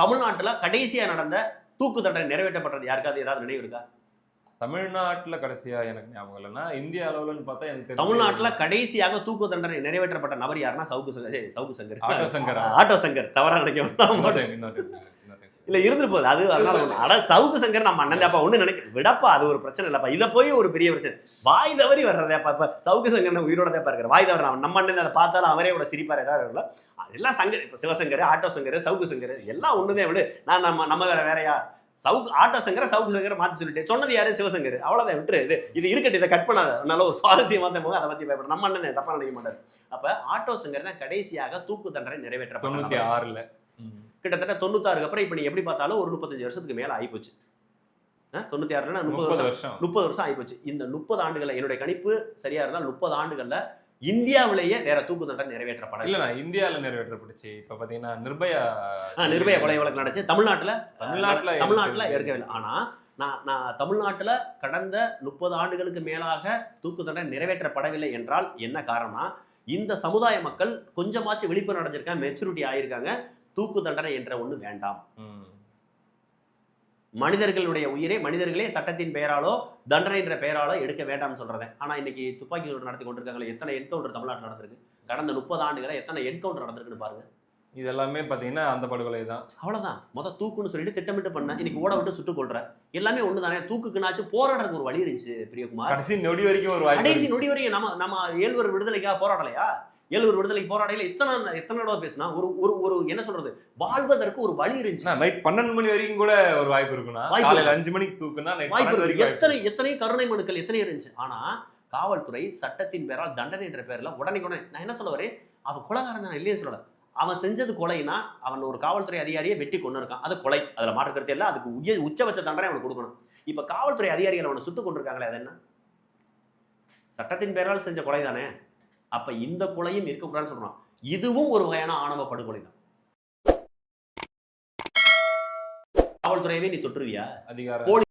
தமிழ்நாட்டுல கடைசியா நடந்த தூக்கு தண்டனை நிறைவேற்றப்பட்டது யாருக்காவது ஏதாவது நினைவு இருக்கா? தமிழ்நாட்டுல கடைசியா எனக்கு ஞாபகம் இல்லைன்னா இந்திய அளவுலன்னு பார்த்தா எனக்கு தமிழ்நாட்டுல கடைசியாக தூக்கு தண்டனை நிறைவேற்றப்பட்ட நபர் யாருன்னா சவுக்கு சங்கர் சவுக்கு சங்கர். ஆட்டோ சங்கரா? ஆட்டோ சங்கர். தவறா நினைக்க இல்ல இருந்து போகுது. அது அதனால. அட சவுக்கு சங்கர் நம்ம அண்ணன் தாப்பா ஒண்ணு நினைக்க விடப்பா அது ஒரு பிரச்சனை இல்லப்பா. இதை போய் ஒரு பெரிய பிரச்சனை. வாய் தவறி வர்றதேப்பா இப்ப சவுக்கு சங்கர் உயிரோட தான் இருக்காரு வாய் தவறு நம்ம அண்ணன் அதை பார்த்தாலும் அவரே கூட சிரிப்பார் ஏதாவது இருக்குல்ல அதெல்லாம் சங்கர் இப்ப சிவசங்கர் ஆட்டோ சங்கர் சவுக்கு சங்கர் எல்லாம் ஒண்ணுதே விடு. நான் நம்ம நம்ம வேற வேறயா. சவுக்கு ஆட்டோ சங்கர சவுக்கு சங்கர மாத்தி சொல்லிட்டேன். சொன்னது யாரு? சிவசங்கர். அவ்வளவுதான் விட்டுரு. இது இது இருக்கட்டும் இதை கட் பண்ணாத. நல்ல ஒரு சுவாரஸ்யமா தான் போக அதை பத்தி பயப்பட நம்ம அண்ணன் தப்பா நினைக்க மாட்டார். அப்ப ஆட்டோ சங்கர் தான் கடைசியாக தூக்கு தண்டனை தொண்ணூத்தி நிறைவேற்றப்பட்ட ஆறுல. கிட்டத்தட்ட தொண்ணூத்தாறுக்கு அப்புறம் இப்போ நீ எப்படி பார்த்தாலும் ஒரு முப்பத்தஞ்சு வருஷத்துக்கு மேல ஆயிப்போச்சு. ஆ, தொண்ணூத்தி ஆறுல முப்பது வருஷம். முப்பது வருஷம் ஆயிப்போச்சு. இந்த முப்பது ஆண்டுகள்ல என்னுடைய கணிப்பு சரியா இருந்தால் முப்பது ஆண்டுகள்ல இந்தியாவிலேயே வேற தூக்கு தண்டனை நிறைவேற்றப்படல இல்ல நான் இந்தியால நிறைவேற்றப்பட்டுச்சு. இப்ப பாத்தீங்கன்னா நிர்பயா நிர்பயா கொலை வழக்கு நடந்துச்சு. தமிழ்நாட்டுல தமிழ்நாட்டுல தமிழ்நாட்டுல எடுக்கவே எடுக்கவே இல்லை ஆனா நான் நான் தமிழ்நாட்டுல கடந்த முப்பது ஆண்டுகளுக்கு மேலாக தூக்கு தண்டனை நிறைவேற்றப்படவில்லை என்றால் என்ன காரணம்னா இந்த சமுதாய மக்கள் கொஞ்சமாச்சும் விழிப்புணர்வு அடைஞ்சிருக்காங்க மெச்சூரிட்டி ஆயிருக்காங்க. தூக்கு தண்டனை என்ற ஒண்ணு வேண்டாம். மனிதர்களுடைய உயிரை மனிதர்களே சட்டத்தின் பெயராலோ தண்டனை என்ற பெயராலோ எடுக்க வேண்டாம்னு சொல்றேன் ஆனா இன்னைக்கு துப்பாக்கி சூடு நடத்தி கொண்டிருக்காங்களே எத்தனை என்கவுண்டர் தமிழ்நாட்டில் நடந்திருக்கு? கடந்த முப்பது ஆண்டுகள எத்தனை என்கவுண்டர் நடந்திருக்குன்னு பாருங்க. இது எல்லாமே பாத்தீங்கன்னா அந்த படுகொலை தான். அவ்வளவுதான். முத தூக்குன்னு சொல்லிட்டு திட்டமிட்டு பண்ண இன்னைக்கு ஓட விட்டு சுட்டு கொள்ற எல்லாமே ஒண்ணு தானே தூக்குக்குனாச்சும் போராடுறதுக்கு ஒரு வழி இருந்துச்சு பிரியகுமார். கடைசி நொடி வரைக்கும் ஒரு கடைசி. நொடி வரையும் நம்ம நம்ம ஏழ்வர் விடுதலைக்காக போராடலையா? ஏழ்வர் விடுதலைக்கு போராடையில எத்தனை எத்தனை தடவை பேசினா ஒரு ஒரு ஒரு என்ன சொல்றது வாழ்வதற்கு ஒரு வழி இருந்துச்சு. நைட் பன்னெண்டு மணி வரைக்கும் கூட ஒரு வாய்ப்பு இருக்குன்னா காலையில அஞ்சு மணிக்கு தூக்குனா வாய்ப்பு இருக்கு. எத்தனை எத்தனை கருணை மனுக்கள் எத்தனை இருந்துச்சு. ஆனா காவல்துறை சட்டத்தின் பேரால் தண்டனை என்ற பேர்ல உடனே உடனே நான் என்ன சொல்ல வரேன்? அவன் கொலைகாரன் தான் இல்லைன்னு சொல்லல. அவன் செஞ்சது கொலைனா அவன் ஒரு காவல்துறை அதிகாரியை வெட்டி கொண்டு இருக்கான். அது கொலை. அதுல மாற்று கருத்து இல்லை. அதுக்கு உய உச்சபட்ச தண்டனை அவனுக்கு கொடுக்கணும். இப்ப காவல்துறை அதிகாரிகள் அவனை சுட்டு கொண்டிருக்காங்களே அது என்ன? சட்டத்தின் பேரால் செஞ்ச கொலை தானே அப்ப இந்த கொலையும் இருக்கக்கூடாதுன்னு சொல்றான். இதுவும் ஒரு வகையான ஆணவ படுகொலை தான். காவல்துறையவே நீ தொற்றுவியா அதிகாரம்.